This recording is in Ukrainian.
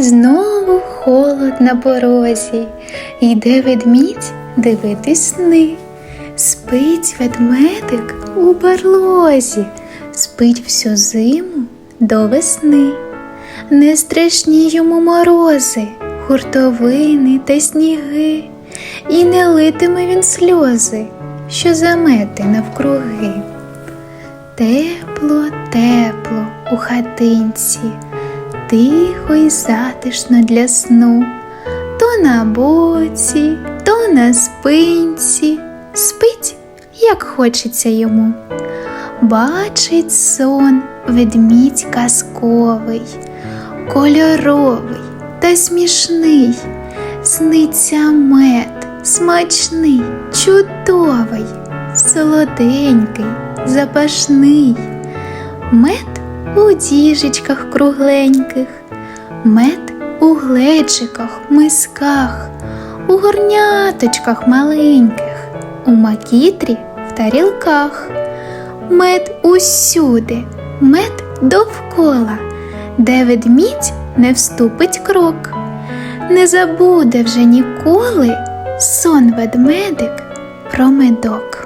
Знову холод на порозі, йде ведмідь дивитись сни. Спить ведмедик у барлозі, спить всю зиму до весни. Не страшні йому морози, хуртовини та сніги, і не литиме він сльози, що замети навкруги. Тепло, тепло у хатинці, тихо й затишно для сну, то на боці, то на спинці, спить, як хочеться йому. Бачить сон ведмідь казковий, кольоровий та смішний, сниться мед, смачний, чудовий, солоденький, запашний, мед у діжечках кругленьких, мед у глечиках, мисках, у горняточках маленьких, у макітрі в тарілках. Мед усюди, мед довкола, де ведмідь не вступить крок. Не забуде вже ніколи сон ведмедик про медок.